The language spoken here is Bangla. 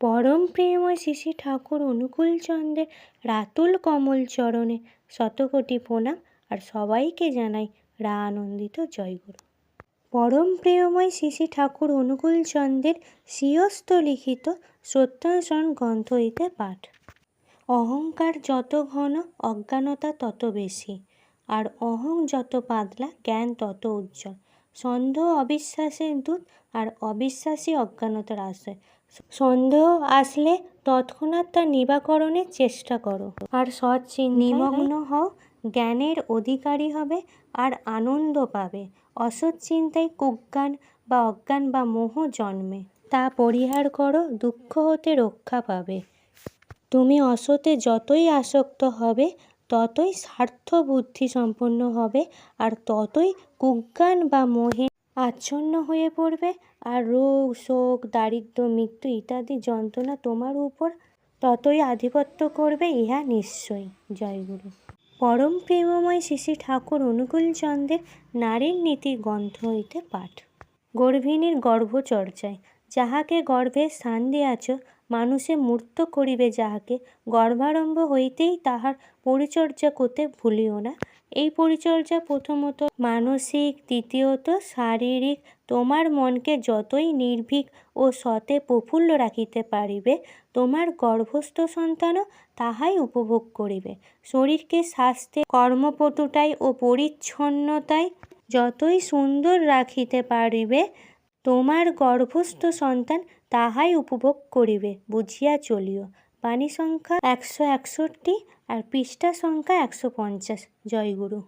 পরম প্রেমময় শ্রী ঠাকুর অনুকূল অনুকূলচন্দ্রের রাতুল কমল চরণে, শতকোটি প্রণাম। আর সবাইকে জানাই রা আনন্দিত জয়গুরু। পরম প্রিয়ময় শ্রী ঠাকুর অনুকূলচন্দ্রের শ্রীয়স্ত লিখিত সত্যানুসরণ গ্রন্থ হইতে পাঠ। অহংকার যত ঘন, অজ্ঞানতা তত বেশি। আর অহং যত পাতলা, জ্ঞান তত উজ্জ্বল। সন্দেহ অবিশ্বাসের দূত আর অবিশ্বাসী অজ্ঞানতার আশ্রয়। সন্দেহ আসলে তৎক্ষণাৎ তার নিবাকরণের চেষ্টা করো। আর সৎ নিমগ্ন হও, জ্ঞানের অধিকারী হবে আর আনন্দ পাবে। অসৎ চিন্তায় কুজ্ঞান বা অজ্ঞান বা মোহ জন্মে। তা পরিহার করো, দুঃখ হতে রক্ষা পাবে। তুমি অসতে যতই আসক্ত হবে ততই স্বার্থ বুদ্ধি সম্পন্ন হবে আর ততই কুজ্ঞান বা মোহে আচ্ছন্ন হয়ে পড়বে। আর রোগ, শোক দারিদ্র মৃত্যু ইত্যাদি যন্ত্রণা তোমার উপর ততই আধিপত্য করবে, ইহা নিশ্চয়। জয়গুরু পরম প্রেমময় শ্রী ঠাকুর অনুকূলচন্দ্রের নারীর নীতি গ্রন্থ হইতে পাঠ। গর্ভিণীর গর্ভচর্চায় যাহাকে গর্ভে স্থান দিয়াছ, মানুষে মূর্ত করিবে যাহাকে। গর্ভারম্ভ হইতেই তাহার পরিচর্যা করতে ভুলিও না। এই পরিচর্যা প্রথমত মানসিক, দ্বিতীয়ত শারীরিক। তোমার মনকে যতই নির্ভীক ও সতে প্রফুল্ল রাখিতে পারিবে, তোমার গর্ভস্থ সন্তানও তাহাই উপভোগ করিবে। শরীরকে স্বাস্থ্যে কর্মপটুতায় ও পরিচ্ছন্নতায় যতই সুন্দর রাখিতে পারিবে তোমার গর্ভস্থ সন্তান তাহাই উপভোগ করিবে, বুঝিয়া চলিও। বাণী সংখ্যা একশো একষট্টি আর পৃষ্ঠা সংখ্যা একশো পঞ্চাশ। জয়গুরু